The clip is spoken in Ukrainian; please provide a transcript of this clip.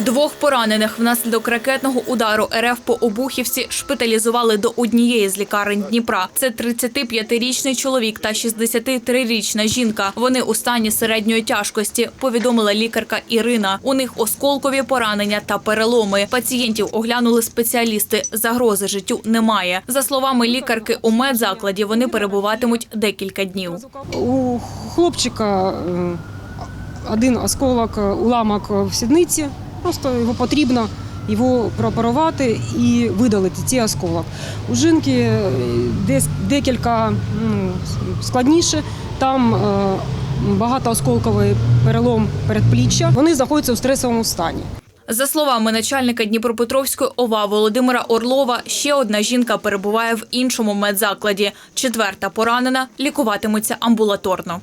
Двох поранених внаслідок ракетного удару РФ по Обухівці шпиталізували до однієї з лікарень Дніпра. Це 35-річний чоловік та 63-річна жінка. Вони у стані середньої тяжкості, повідомила лікарка Ірина. У них осколкові поранення та переломи. Пацієнтів оглянули спеціалісти. Загрози життю немає. За словами лікарки, у медзакладі вони перебуватимуть декілька днів. У хлопчика е, один осколок, е, уламок в сідниці. Просто його потрібно його прооперувати і видалити цей осколок. У жінки е, десь декілька ну, складніше. Там е, багатоосколковий перелом передпліччя. Вони знаходяться у стресовому стані. За словами начальника Дніпропетровської ОВА Володимира Орлова, ще одна жінка перебуває в іншому медзакладі. Четверта поранена лікуватиметься амбулаторно.